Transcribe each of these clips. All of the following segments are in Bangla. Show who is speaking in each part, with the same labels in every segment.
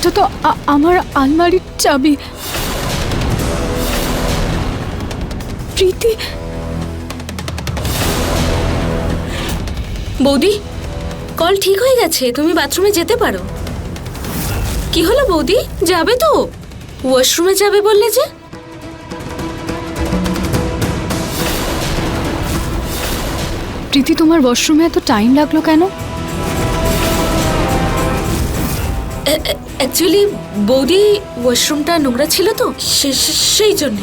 Speaker 1: এটা তো আমার আলমারির চাবি। প্রীতি?
Speaker 2: বৌদি কল ঠিক হয়ে গেছে তুমি বাথরুমে যেতে পারো। কি হলো বৌদি? যাবে তো? ওয়াশরুমে যাবে বললে যে?
Speaker 1: প্রীতি তোমার ওয়াশরুমে এত টাইম লাগল কেন?
Speaker 2: অ্যাকচুয়ালি বৌদি ওয়াশরুমটা নোংরা ছিল তো সেই জন্য।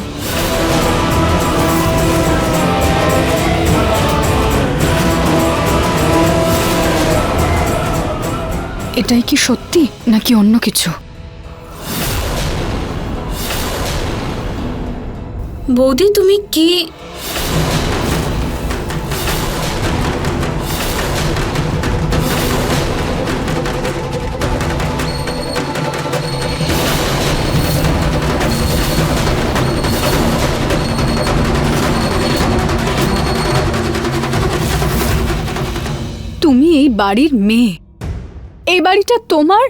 Speaker 1: এটাই কি সত্যি নাকি অন্য কিছু?
Speaker 2: বৌদি তুমি কি
Speaker 1: বাড়ির মেয়ে। এই বাড়িটা তোমার?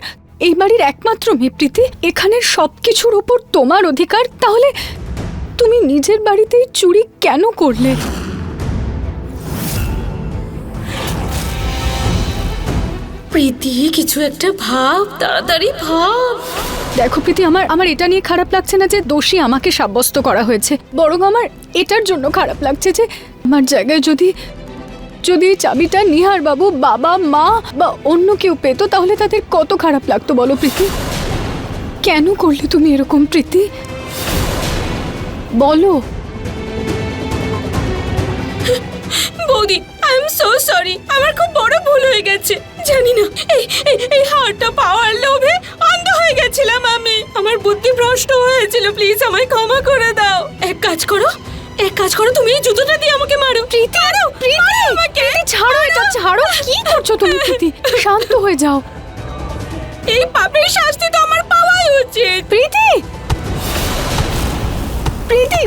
Speaker 1: এই বাড়ির একমাত্র মেয়ে প্রীতি। এখানের সবকিছুর উপর তোমার অধিকার। তাহলে তুমি নিজের বাড়িতেই চুরি কেন করলে?
Speaker 2: প্রীতি কিছু একটা ভাব তাড়াতাড়ি ভাব।
Speaker 1: দেখো প্রীতি আমার আমার এটা নিয়ে খারাপ লাগছে না যে দোষী আমাকে সাব্যস্ত করা হয়েছে। বরং আমার এটার জন্য খারাপ লাগছে যে আমার জায়গায় যদি যদি এই চাবিটা নিহার বাবু, বাবা, মা বা অন্য কেউ পেতো, তাহলে তাদের কত খারাপ লাগতো বলো প্রীতি? কেন করলে তুমি এরকম প্রীতি? বলো।
Speaker 2: বৌদি আই এম সো সরি আমার খুব বড় ভুল হয়ে গেছে। জানি না, এই, এই- হারটা পাওয়ার লোভে অন্ধ হয়ে গেছিলাম আমি। আমার বুদ্ধি ভ্রষ্ট হয়েছিল প্লিজ আমায় ক্ষমা করে দাও। এক কাজ করো এক কাজ করো তুমি এই জুতোটা দিয়ে আমাকে মারো। প্রীতি মারো প্রীতি আমাকে।
Speaker 1: ছাড়ো এটা ছাড়ো। কি করছ তুমি প্রীতি? শান্ত হয়ে যাও।
Speaker 2: এই পাপের শাস্তি তো আমার পাওয়াই উচিত।
Speaker 1: প্রীতি! প্রীতি!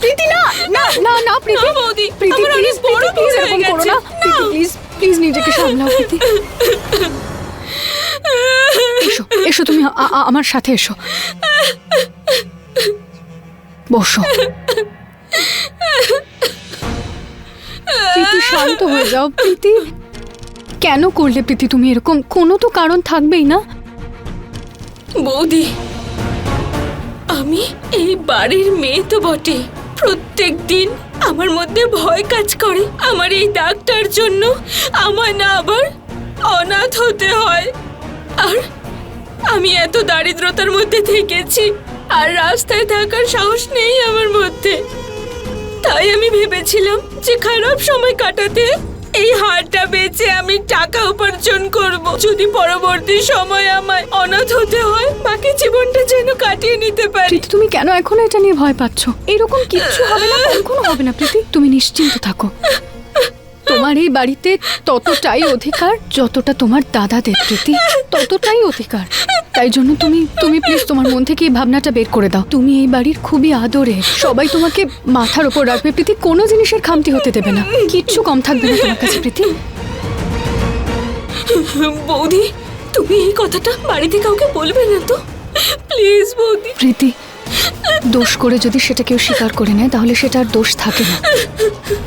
Speaker 1: প্রীতি না না না না প্রীতি।
Speaker 2: না, বৌদি,
Speaker 1: প্রীতি
Speaker 2: আমার অনেক
Speaker 1: প্লিজ
Speaker 2: বড়
Speaker 1: প্লিজ
Speaker 2: হয়ে
Speaker 1: এরকম করো না।
Speaker 2: গেছে।
Speaker 1: প্রীতি
Speaker 2: না।
Speaker 1: প্লিজ প্লিজ নিজেকে সামলাও প্রীতি। এসো এসো তুমি আমার সাথে এসো। বসো। প্রীতি, শান্ত হয়ে যাও। প্রীতি, কেন করলে প্রীতি তুমি এরকম? কোনো তো কারণ থাকবেই না।
Speaker 2: বৌদি, আমি এই বাড়ির মেয়ে তো বটে। প্রত্যেক দিন আমার মধ্যে ভয় কাজ করে আমার এই ডাক্তার জন্য। আমার না আবার অনাথ হতে হয়। আর আমি এত দারিদ্রতার মধ্যে থেকেছি। আর রাস্তায় থাকার সাহস নেই আমার মধ্যে। তাই আমি ভেবেছিলাম যে খারাপ সময় কাটাতে এই হারটা বেচে আমি টাকা উপার্জন করব। যদি পরবর্তী সময় আমায় অনাথ হতে হয় বাকি জীবনটা যেন কাটিয়ে নিতে পারি।
Speaker 1: প্রীতি তুমি কেন এখনও এটা নিয়ে ভয় পাচ্ছ? এরকম কিচ্ছু হবে না কখনো হবে না প্রীতি। তুমি নিশ্চিন্ত থাকো। তোমার এই বাড়িতে ততটাই অধিকার যতটা তোমার দাদাদের প্রীতি। ততটাই অধিকার। তাই জন্য তুমি তুমি প্লিজ তোমার মন থেকে এই ভাবনাটা বের করে দাও। তুমি এই বাড়ির খুবই আদরে। সবাই তোমাকে মাথার ওপর রাখবে প্রীতি কোনো জিনিসের খামতি হতে দেবে না। কিচ্ছু কম থাকবে না তোমার কাছে প্রীতি।
Speaker 2: বৌদি তুমি এই কথাটা বাড়িতে কাউকে বলবে না তো? প্লিজ বৌদি।
Speaker 1: প্রীতি দোষ করে যদি সেটা কেউ স্বীকার করে নেয় তাহলে সেটা আর দোষ থাকে না।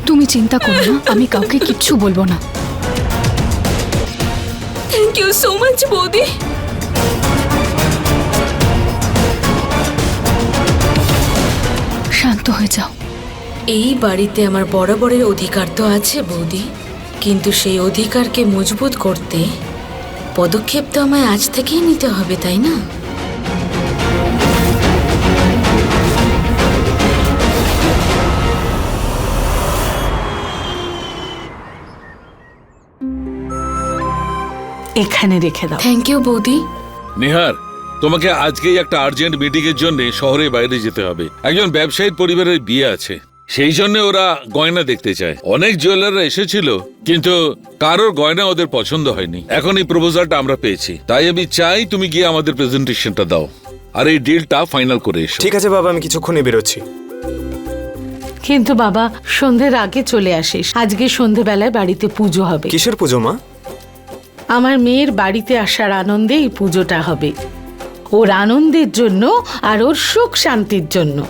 Speaker 1: তুমি চিন্তা করো না আমি কাউকে কিচ্ছু বলব না।
Speaker 2: থ্যাংক ইউ সো মাচ বৌদি।
Speaker 1: শান্ত হয়ে যাও।
Speaker 2: এই বাড়িতে আমার বরাবরের অধিকার তো আছে বৌদি। কিন্তু সেই অধিকারকে মজবুত করতে পদক্ষেপ তো আমায় আজ থেকেই নিতে হবে তাই না?
Speaker 3: এখানে রেখে দাও।
Speaker 2: থ্যাংক ইউ বৌদি।
Speaker 4: নিহার তোমাকে আজকেই একটা আর্জেন্ট মিটিং এর জন্য শহরে বাইরে যেতে হবে। একজন ব্যবসায়ীর পরিবারের বিয়ে আছে। সেই জন্য ওরা গয়না দেখতে চায়। অনেক জুয়েলাররা এসেছিল কিন্তু কারোর গয়না ওদের পছন্দ হয়নি। এখন এই প্রপোজালটা আমরা পেয়েছি। তাই আমি চাই তুমি গিয়ে আমাদের প্রেজেন্টেশনটা দাও। আর এই ডিলটা ফাইনাল করে এসো।
Speaker 5: ঠিক আছে বাবা আমি কিছুক্ষণে বেরোচ্ছি।
Speaker 3: কিন্তু বাবা সন্ধ্যের আগে চলে আসিস। আজকে সন্ধেবেলায় বাড়িতে পুজো হবে।
Speaker 5: কিসের পুজো মা?
Speaker 3: আমার মেয়ের বাড়িতে আসার আনন্দে এই পুজোটা হবে। ওর আনন্দের জন্য আর ওর সুখ শান্তির জন্য।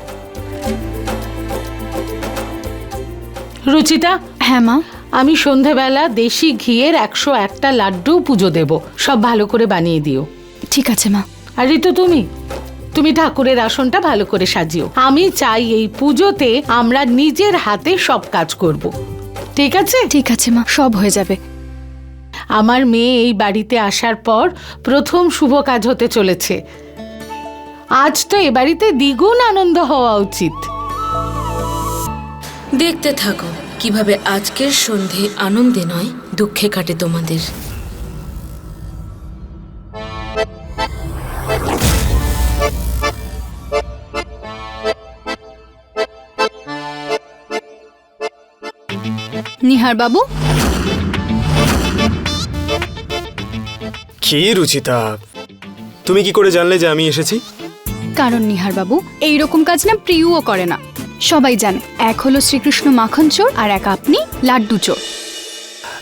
Speaker 3: রুচিতা?
Speaker 1: হ্যাঁ মা।
Speaker 3: আমি সন্ধেবেলা দেশি ঘিয়ের একশো একটা লাড্ডু পুজো দেব। সব ভালো করে বানিয়ে দিও।
Speaker 1: ঠিক আছে মা।
Speaker 3: আর ঋতু তুমি? তুমি ঠাকুরের আসনটা ভালো করে সাজিও। আমি চাই এই পুজোতে আমরা নিজের হাতে সব কাজ করব। ঠিক আছে?
Speaker 1: ঠিক আছে মা। সব হয়ে যাবে।
Speaker 3: আমার মেয়ে এই বাড়িতে আসার পর প্রথম শুভ কাজ হতে চলেছে। আজ তো এ বাড়িতে দ্বিগুণ আনন্দ হওয়া উচিত।
Speaker 2: দেখতে থাকো কীভাবে আজকের সন্ধে আনন্দে নয় দুঃখে কাটে তোমাদের।
Speaker 1: নিহার বাবু
Speaker 5: কি রুচিতা? তুমি কি করে জানলে যে আমি এসেছি?
Speaker 1: কারণ নিহার বাবু এইরকম কাজ না প্রিয়ও করে না। সবাই জানে এক হলো শ্রীকৃষ্ণ মাখন চোর আর এক আপনি লাড্ডু চোর।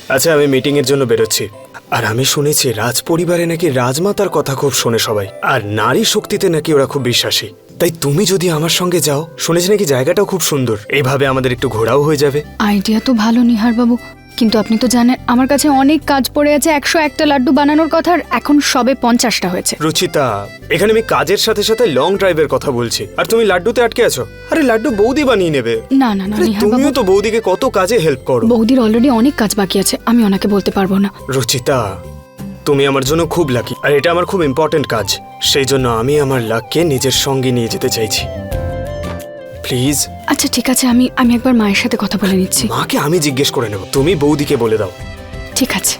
Speaker 5: আচ্ছা আমি মিটিং এর জন্য বেরোচ্ছি। আর আমি শুনেছি রাজ পরিবারে নাকি রাজমাতার কথা খুব শোনে সবাই আর নারী শক্তিতে নাকি ওরা খুব বিশ্বাসী। তাই তুমি যদি আমার সঙ্গে যাও শুনেছি নাকি জায়গাটাও খুব সুন্দর। এইভাবে আমাদের একটু ঘোরাও হয়ে যাবে।
Speaker 1: আইডিয়া তো ভালো নিহার বাবু কিন্তু আপনি তো জানেন আমার কাছে অনেক কাজ পড়ে আছে একশো একটা লাড্ডু বানানোর কথা আর এখন সবে পঞ্চাশটা হয়েছে।
Speaker 5: রুচিতা এখানে আমি কাজের সাথে সাথে লং ড্রাইভের কথা বলছি। আর তুমি লাড্ডুতে আটকে আছো? আরে লাড্ডু বৌদি বানিয়ে নেবে।
Speaker 1: না না না
Speaker 5: আরে
Speaker 1: নিহার বাবু
Speaker 5: তুমিও তো বৌদিকে কত কাজে হেল্প করো।
Speaker 1: বৌদির অলরেডি অনেক কাজ বাকি আছে আমি ওনাকে বলতে পারব না।
Speaker 5: রুচিতা তুমি আমার জন্য খুব লাকি আর এটা আমার খুব ইম্পর্টেন্ট কাজ। সেই জন্য আমি আমার লাককে নিজের সঙ্গে নিয়ে যেতে চাইছি। প্লিজ।
Speaker 1: আচ্ছা ঠিক আছে আমি আমি একবার মায়ের সাথে কথা বলে নিচ্ছি।
Speaker 5: মাকে আমি জিজ্ঞেস করে নেব তুমি বৌদিকে বলে দাও।
Speaker 1: ঠিক আছে।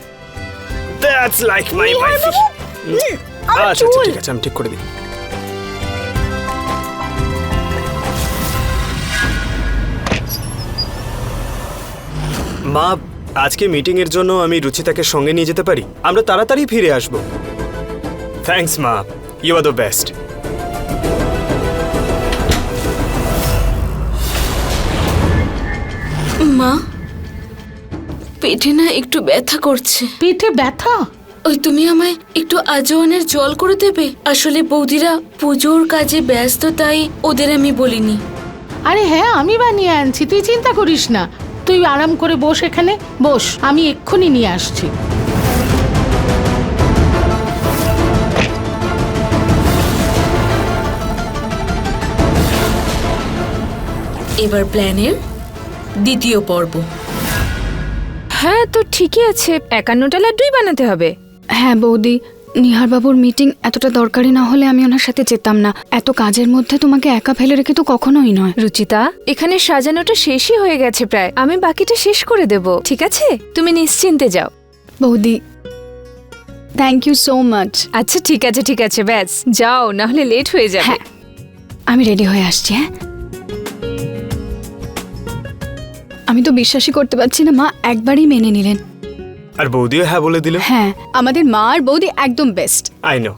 Speaker 5: দ্যাটস লাইক মাই ওয়াইফ আচ্ছা আচ্ছা ঠিক আছে আমি ঠিক করে দিই। মা আজকে মিটিং এর জন্য আমি রুচিতাকে সঙ্গে নিয়ে যেতে পারি? আমরা তাড়াতাড়ি ফিরে আসব। থ্যাঙ্কস মা। ইউ আর দ্য বেস্ট
Speaker 2: মা পেটে না একটু ব্যথা করছে।
Speaker 3: পেটে ব্যথা?
Speaker 2: ওই তুমি আমায় একটু আজওয়ানের জল করে দেবে? আসলে বৌদিরা পুজোর কাজে ব্যস্ত তাই ওদের আমি বলিনি।
Speaker 3: আরে হ্যাঁ আমি বানিয়ে আনছি তুই চিন্তা করিস না। তুই আরাম করে বস এখানে বস আমি এক্ষুনি নিয়ে আসছি।
Speaker 2: এবার প্ল্যানের দ্বিতীয় পর্ব।
Speaker 6: হ্যাঁ তো ঠিকই আছে। একান্নটা লাড্ডুই বানাতে হবে।
Speaker 1: হ্যাঁ বৌদি। নিহারবাবুর মিটিং এতটা দরকারি না হলে আমি ওনার সাথে যেতাম না। এত কাজের মধ্যে তোমাকে একা ফেলে রেখে তো কখনোই নয়।
Speaker 6: রুচিতা এখানে সাজানোটা শেষই হয়ে গেছে প্রায়। আমি বাকিটা শেষ করে দেব ঠিক আছে? তুমি নিশ্চিন্তে যাও।
Speaker 1: বৌদি থ্যাংক ইউ সো মাচ
Speaker 6: আচ্ছা ঠিক আছে ঠিক আছে ব্যাস। যাও না হলে লেট হয়ে যাবে।
Speaker 1: হ্যাঁ আমি রেডি হয়ে আসছি হ্যাঁ? আমি তো বিশ্বাসই করতে পারছি না মা একবারই মেনে নিলেন।
Speaker 5: আর বৌদিও হ্যাঁ বলে দিল?
Speaker 1: হ্যাঁ আমাদের মা আর বৌদি একদম বেস্ট
Speaker 5: আই নো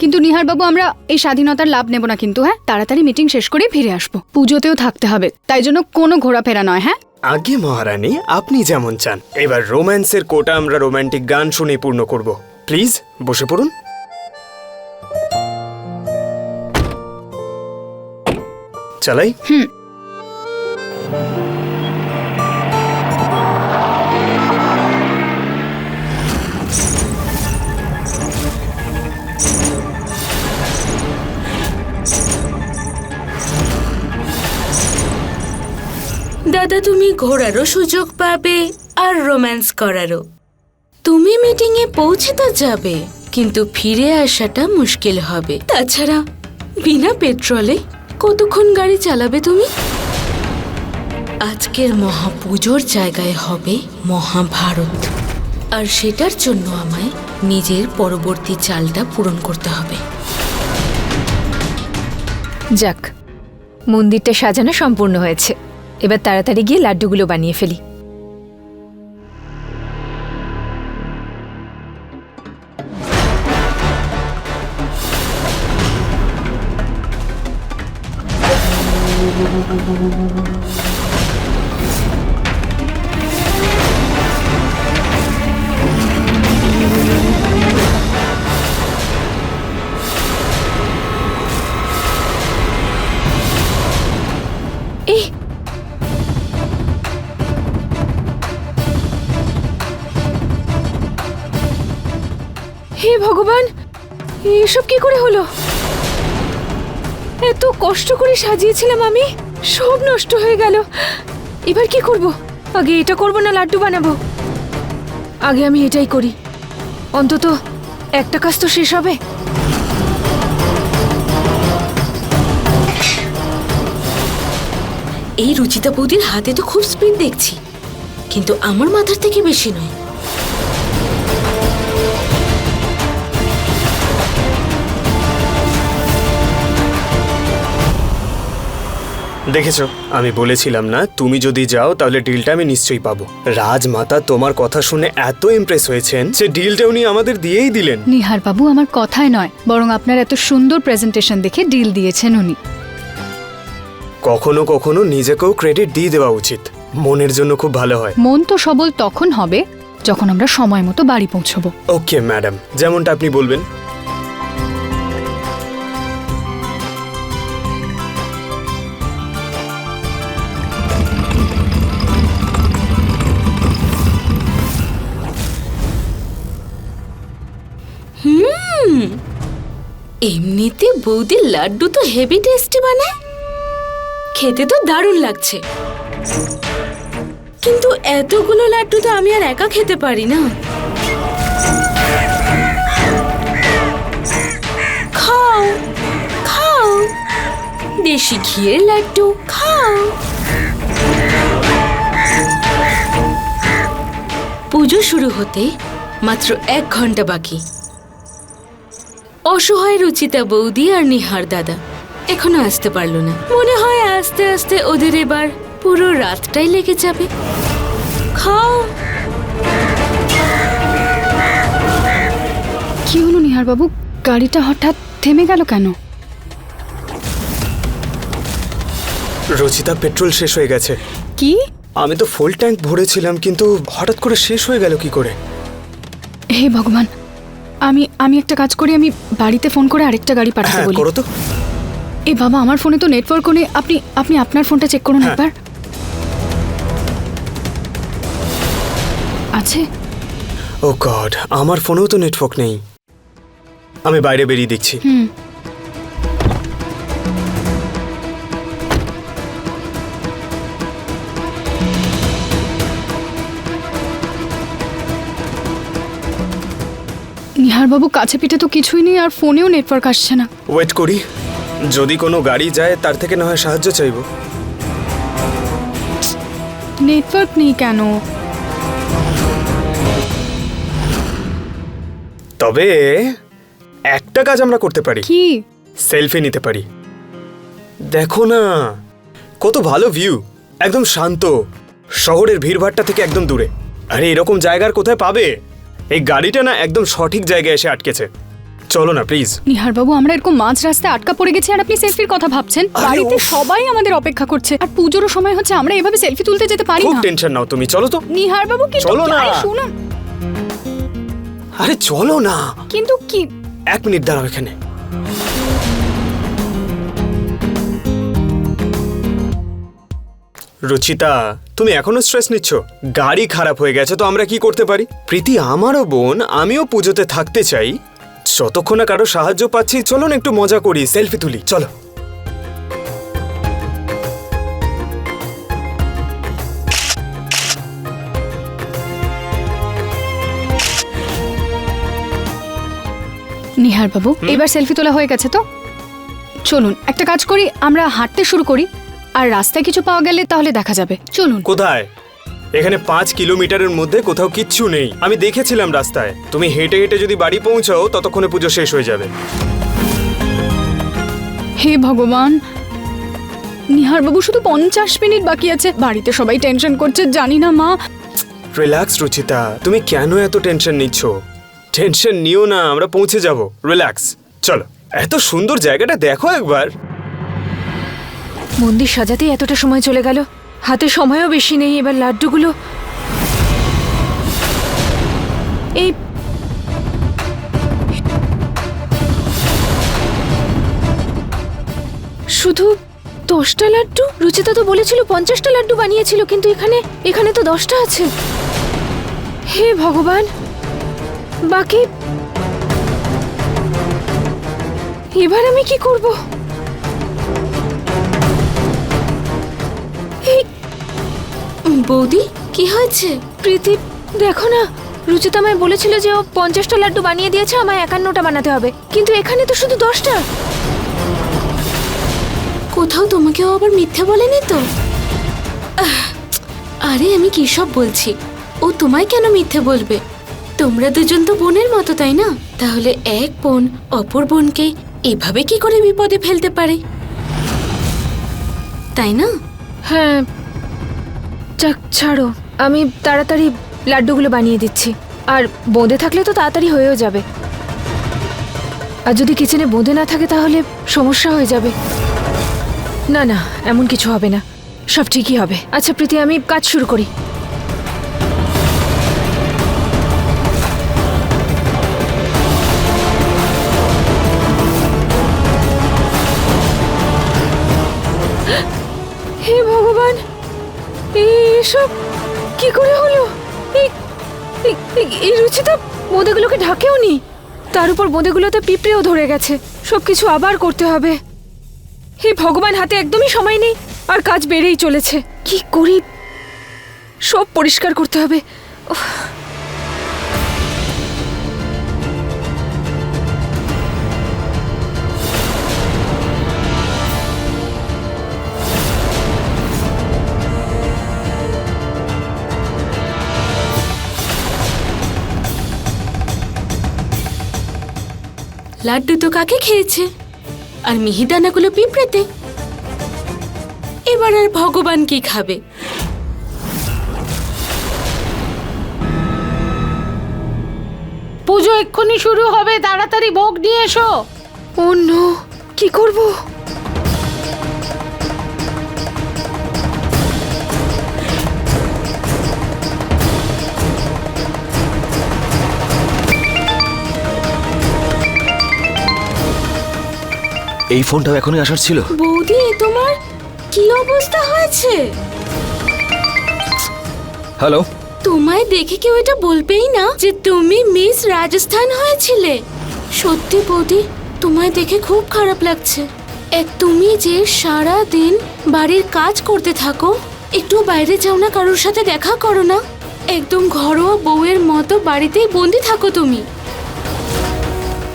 Speaker 1: কিন্তু নিহার বাবু আমরা এই স্বাধীনতার লাভ নেব না কিন্তু হ্যাঁ? তাড়াতাড়ি মিটিং শেষ করেই ফিরে আসব। পুজোতেও থাকতে হবে তাই জন্য কোনো ঘোরাফেরা নয় হ্যাঁ?
Speaker 5: আগে মহারানী আপনি যেমন চান। এবার রোম্যান্সের কোটা আমরা রোমান্টিক গান শুনে পূর্ণ করব। প্লিজ বসে পড়ুন। চালাই?
Speaker 2: দাদা, তুমি ঘোরারও সুযোগ পাবে আর রোম্যান্স করারও। তুমি মিটিংয়ে পৌঁছে তো যাবে, কিন্তু ফিরে আসাটা মুশকিল হবে। তাছাড়া বিনা পেট্রোলে কতক্ষণ গাড়ি চালাবে তুমি? আজকের মহাপুজোর জায়গায় হবে মহাভারত। আর সেটার জন্য আমায় নিজের পরবর্তী চালটা পূরণ করতে হবে।
Speaker 6: যাক, মন্দিরটা সাজানো সম্পূর্ণ হয়েছে। এবার তাড়াতাড়ি গিয়ে লাড্ডুগুলো বানিয়ে ফেলি। হে ভগবান, এসব কি করে হলো? এত কষ্ট করে সাজিয়েছিলাম আমি, সব নষ্ট হয়ে গেল। এবার কি করব? আগে এটা করব না লাড্ডু বানাবো? আগে আমি এটাই করি। অন্তত একটা কাজ তো শেষ হবে।
Speaker 2: এই রুচিতা বৌদির হাতে তো খুব স্পিড দেখছি। কিন্তু আমার মাথার থেকে বেশি নয়।
Speaker 5: দেখেছ? আমি বলেছিলাম না তুমি যদি যাও তাহলে ডিলটা আমি নিশ্চয়ই পাবো। রাজমাতা তোমার কথা শুনে এত ইমপ্রেস হয়েছেন সে ডিলটা উনি আমাদের দিয়েই দিলেন।
Speaker 1: নিহার বাবু আমার কথায় নয় বরং আপনার এত সুন্দর প্রেজেন্টেশন দেখে ডিল দিয়েছেন উনি।
Speaker 5: কখনো কখনো নিজেকেও ক্রেডিট দিয়ে দেওয়া উচিত। মনের জন্য খুব ভালো হয়।
Speaker 1: মন তো সবল তখন হবে যখন আমরা সময় মতো বাড়ি পৌঁছবো।
Speaker 5: ওকে ম্যাডাম যেমনটা আপনি বলবেন।
Speaker 2: এমনিতে বৌদির লাড্ডু তো হেভি টেস্টি বানায়। খেতে তো দারুণ লাগছে। কিন্তু এতগুলো লাড্ডু তো আমি আর একা খেতে পারি না। খাও খাও। দেশি ঘিয়ের লাড্ডু, খাও। পুজো শুরু হতে মাত্র এক ঘণ্টা বাকি। অসহায় রুচিতা বৌদি আর নিহার দাদা। এখনও আসতে পারল না। মনে হয় আস্তে আস্তে ওদের এবার পুরো রাতটাই লেগে যাবে। খাও।
Speaker 1: কি হলো নিহার বাবু গাড়িটা হঠাৎ থেমে গেল কেন?
Speaker 5: রচিতা পেট্রোল শেষ হয়ে গেছে।
Speaker 1: কি?
Speaker 5: আমি তো ফুল ট্যাঙ্ক ভরেছিলাম কিন্তু হঠাৎ করে শেষ হয়ে গেল কি করে?
Speaker 1: হে ভগবান আমি আমি একটা কাজ করি আমি বাড়িতে ফোন করে আরেকটা গাড়ি পাঠাতে
Speaker 5: হ্যাঁ
Speaker 1: বলি।
Speaker 5: করো তো।
Speaker 1: এ বাবা আমার ফোনে তো নেটওয়ার্ক নেই। আপনি আপনি আপনার ফোনটা চেক করুন
Speaker 5: হ্যাঁ।
Speaker 1: একবার। আছে?
Speaker 5: ও গড আমার ফোনেও তো নেটওয়ার্ক নেই। আমি বাইরে বেরিয়ে দেখছি।
Speaker 1: হুম। নিহার বাবু কাছে পিঠে তো কিছুই নেই আর ফোনেও নেটওয়ার্ক আসছে না।
Speaker 5: ওয়েট করি। যদি কোনো গাড়ি যায় তার থেকে না হয় সাহায্য চাইব।
Speaker 1: নেটওয়ার্ক নেই কেন?
Speaker 5: তবে একটা কাজ আমরা করতে পারি।
Speaker 1: কি?
Speaker 5: সেলফি নিতে পারি। দেখো না কত ভালো ভিউ একদম শান্ত। শহরের ভিড়ভাট্টা থেকে একদম দূরে। আরে এরকম জায়গার কোথায় পাবে? এই গাড়িটা না একদম সঠিক জায়গায় এসে আটকেছে। চলো না প্লিজ
Speaker 1: নিহার বাবু আমরা এরকম মাঝ রাস্তায় আটকা পড়ে গেছি আর আপনি সেলফির কথা ভাবছেন। বাড়িতে সবাই আমাদের অপেক্ষা করছে আর পুজোরও সময় হচ্ছে আমরা এভাবে সেলফি তুলতে যেতে পারি
Speaker 5: খুব
Speaker 1: না।
Speaker 5: টেনশন নাও তুমি চলো তো।
Speaker 1: নিহার বাবু কি
Speaker 5: চলো না।
Speaker 1: আরে শুনুন।
Speaker 5: আরে চলো না।
Speaker 1: কিন্তু কি?
Speaker 5: এক মিনিট দাঁড়াও এখানে। রুচিতা তুমি এখনও স্ট্রেস নিচ্ছ? গাড়ি খারাপ হয়ে গেছে তো আমরা কি করতে পারি? প্রীতি আমারও বোন আমিও পুজোতে থাকতে চাই। যতক্ষণ না কারও সাহায্য পাচ্ছি চলো না একটু মজা করি সেলফি তুলি চলো।
Speaker 1: নিহার বাবু এবার সেলফি তোলা হয়ে গেছে তো? চলুন একটা কাজ করি আমরা হাঁটতে শুরু করি। আর রাস্তায় কিছু পাওয়া গেলে তাহলে দেখা যাবে। চলুন।
Speaker 5: কোথায়? এখানে পাঁচ কিলোমিটারের মধ্যে কোথাও কিচ্ছু নেই। আমি দেখেছিলাম রাস্তায়। তুমি হেঁটে হেঁটে যদি বাড়ি পৌঁছাও ততক্ষণে পুজো শেষ হয়ে যাবে।
Speaker 1: হে ভগবান! নিহার বাবু শুধু পঞ্চাশ মিনিট বাকি আছে। বাড়িতে সবাই টেনশন করছে জানি না মা।
Speaker 5: রিল্যাক্স রুচিতা। তুমি কেন এত টেনশন নিচ্ছ? টেনশন নিও না আমরা পৌঁছে যাব। রিল্যাক্স। চলো। এত সুন্দর জায়গাটা দেখো একবার।
Speaker 6: মন্দির সাজাতেই এতটা সময় চলে গেল। হাতে সময়ও বেশি নেই, এবার লাড্ডুগুলো। এই শুধু দশটা লাড্ডু? রুচিতা তো বলেছিল পঞ্চাশটা লাড্ডু বানিয়েছিল, কিন্তু এখানে এখানে তো দশটা আছে। হে ভগবান! বাকি এবার আমি কি করব?
Speaker 2: বৌদি কি হয়েছে?
Speaker 6: প্রীতি দেখো না রুচিতা আমায় বলেছিল যে ও পঞ্চাশটা লাড্ডু বানিয়ে দিয়েছে আমায় একান্নটা বানাতে হবে। কিন্তু এখানে তো শুধু দশটা।
Speaker 2: কোথাও তোমাকেও আবার মিথ্যে বলেনি তো? আরে আমি কি সব বলছি? ও তোমায় কেন মিথ্যে বলবে? তোমরা দুজন তো বোনের মতো তাই না? তাহলে এক বোন অপর বোনকে এভাবে কি করে বিপদে ফেলতে পারে? তাই না?
Speaker 6: হ্যাঁ ছাড়ো। আমি তাড়াতাড়ি লাড্ডুগুলো বানিয়ে দিচ্ছি। আর বোঁদে থাকলে তো তাড়াতাড়ি হয়েও যাবে। আর যদি কিচেনে বোঁদে না থাকে তাহলে সমস্যা হয়ে যাবে। না না, এমন কিছু হবে না। সব ঠিকই হবে। আচ্ছা প্রীতি, আমি কাজ শুরু করি। এসব? কি করে হলো? এই রুচিতা বোঁদেগুলোকে ঢাকেও নি। তার উপর বোঁদেগুলোতে পিঁপড়েও ধরে গেছে। সব কিছু আবার করতে হবে। হে ভগবান, হাতে একদমই সময় নেই। আর কাজ বেড়েই চলেছে। কি করি? সব পরিষ্কার করতে হবে।
Speaker 2: লাড্ডু তো কাকে খেয়েছে? আর মিহিদানাগুলো পিঁপড়েতে? এবার আর ভগবান কি খাবে?
Speaker 3: পুজো এক্ষুনি শুরু হবে তাড়াতাড়ি ভোগ নিয়ে এসো।
Speaker 6: অন্য নো কি করব?
Speaker 7: এই ফোনটাও এখনই আসার ছিল?
Speaker 2: বৌদি তোমার কি অবস্থা হয়েছে?
Speaker 7: হ্যালো?
Speaker 2: তোমায় দেখে কেউ এটা বলবেই না যে তুমি মিস রাজস্থান হয়েছিলে। সত্যি বৌদি তোমায় দেখে খুব খারাপ লাগছে। এক তুমি যে সারা দিন বাড়ির কাজ করতে থাকো একটু বাইরে যাও না কারোর সাথে দেখা করো না। একদম ঘরোয়া বউয়ের মতো বাড়িতেই বন্দি থাকো তুমি।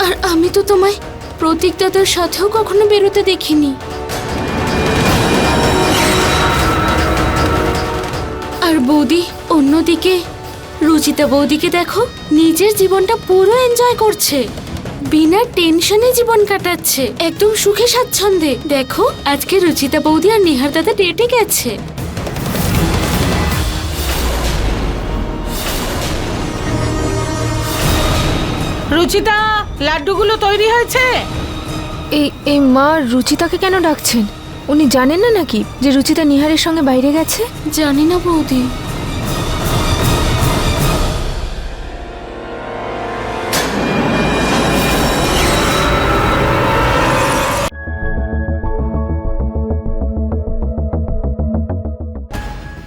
Speaker 2: আর আমি তো তোমায় প্রতীক দাদার সাথেও কখনো বেরোতে দেখিনি। আর বৌদি, অন্যদিকে, রুচিতা বৌদিকে দেখো, নিজের জীবনটা পুরো এনজয় করছে। বিনা টেনশনে জীবন কাটাচ্ছে, একদম সুখে স্বাচ্ছন্দ্যে। দেখো, আজকে রুচিতা বৌদি আর নিহার দাদা ডেটে গেছে।
Speaker 3: রুচিতা! লাড্ডুগুলো তৈরি হয়েছে?
Speaker 6: এই এই মা রুচিতাকে কেন ডাকছেন? উনি জানেন না নাকি যে রুচিতা নিহারের সঙ্গে বাইরে গেছে?
Speaker 2: জানি না বৌদি।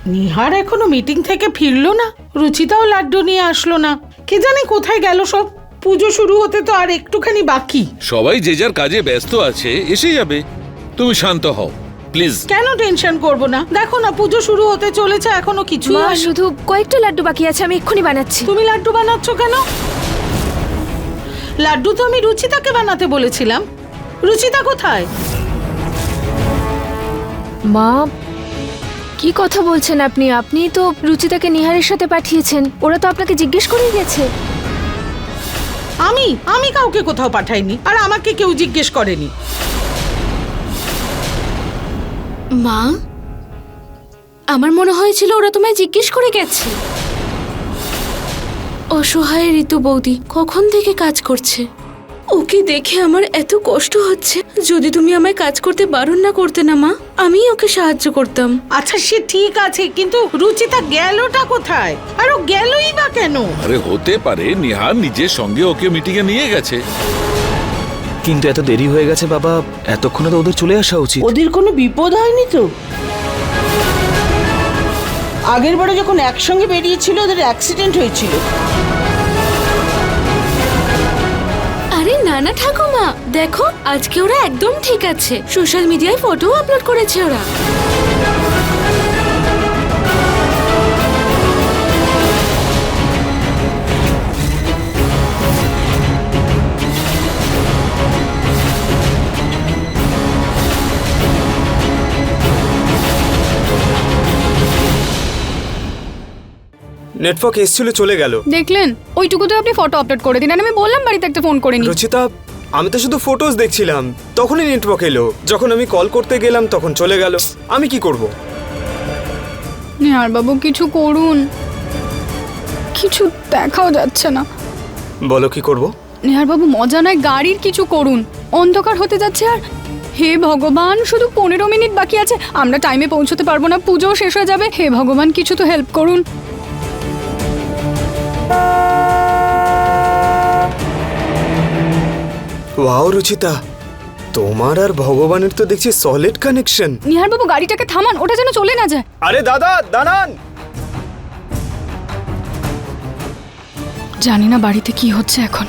Speaker 3: নিহার এখনও মিটিং থেকে ফিরলো না। রুচিতাও লাড্ডু নিয়ে আসলো না। কে জানে কোথায় গেল সব। পুজো শুরু হতে তো আর একটুখানি বাকি।
Speaker 4: সবাই যে যার কাজে ব্যস্ত আছে এসে যাবে। তুমি শান্ত হও প্লিজ।
Speaker 3: কেন টেনশন করব না? দেখো না পুজো শুরু হতে চলেছে এখনও কিছু
Speaker 6: মা শুধু কয়েকটা লাড্ডু বাকি আছে আমি এক্ষুনি বানাচ্ছি।
Speaker 3: তুমি লাড্ডু বানাচ্ছ কেন? লাড্ডু তো আমি রুচিতাকে বানাতে বলেছিলাম। রুচিতা কোথায়?
Speaker 6: মা কি কথা বলছেন আপনি? আপনি তো রুচিতাকে নিহারের সাথে পাঠিয়েছেন। ওরা তো আপনাকে জিজ্ঞেস করেই গেছে।
Speaker 3: আমি আমি কাউকে কোথাও পাঠাইনি, আর আমাকে কেউ জিজ্ঞেস করেনি।
Speaker 2: মা, আমার মনে হয়েছিল ওরা তোমায় জিজ্ঞেস করে গেছে। অসহায় ঋতু বৌদি, কখন থেকে কাজ করছে? ওকে দেখে আমার এত কষ্ট হচ্ছে। যদি তুমি আমায় কাজ করতে বারণ না করতে না মা আমি ওকে সাহায্য করতাম।
Speaker 3: আচ্ছা সে ঠিক আছে কিন্তু রুচিতা গেলটা কোথায়? আর ও গেলই বা কেন?
Speaker 4: আরে হতে পারে নিহার নিজের সঙ্গে ওকে মিটিং এ নিয়ে গেছে।
Speaker 7: কিন্তু এত দেরি হয়ে গেছে বাবা এতক্ষণে তো ওদের চলে আসা উচিত।
Speaker 8: ওদের কোনো বিপদ হয়নি তো? আগের বারে যখন একসঙ্গে বেরিয়েছিল ওদের অ্যাক্সিডেন্ট হয়েছিল।
Speaker 2: না না, ঠাকুমা। দেখো, আজকে ওরা একদম ঠিক আছে। সোশ্যাল মিডিয়ায় ফটো আপলোড করেছে ওরা।
Speaker 5: নেটওয়ার্ক এসছিল চলে গেল।
Speaker 1: দেখলেন? ওইটুকুতে আপনি ফটো আপলোড করে দিন আর আমি বললাম বাড়িতে একটা ফোন করে নি
Speaker 5: রচিতা আমি তো শুধু ফটোজ দেখছিলাম। তখনই নেটওয়ার্ক এলো। যখন আমি কল করতে গেলাম তখন চলে গেল। আমি কি করব?
Speaker 1: নিহার বাবু কিছু করুন। কিছু দেখাও যাচ্ছে না।
Speaker 5: বলো কি করব?
Speaker 1: নিহার বাবু মজা নয় গাড়ির কিছু করুন। অন্ধকার হতে যাচ্ছে আর হে ভগবান শুধু পনেরো মিনিট বাকি আছে। আমরা টাইমে পৌঁছতে পারব না পুজোও শেষ হয়ে যাবে। হে ভগবান কিছু তো হেল্প করুন।
Speaker 5: ওয়াও রুচিতা তোমার আর ভগবানের তো দেখছি সলিড কানেকশন
Speaker 1: নিহার বাবু গাড়িটাকে থামান ওটা যেন চলে না যায়।
Speaker 5: আরে দাদা দাঁড়ান।
Speaker 1: জানি না বাড়িতে কি হচ্ছে এখন।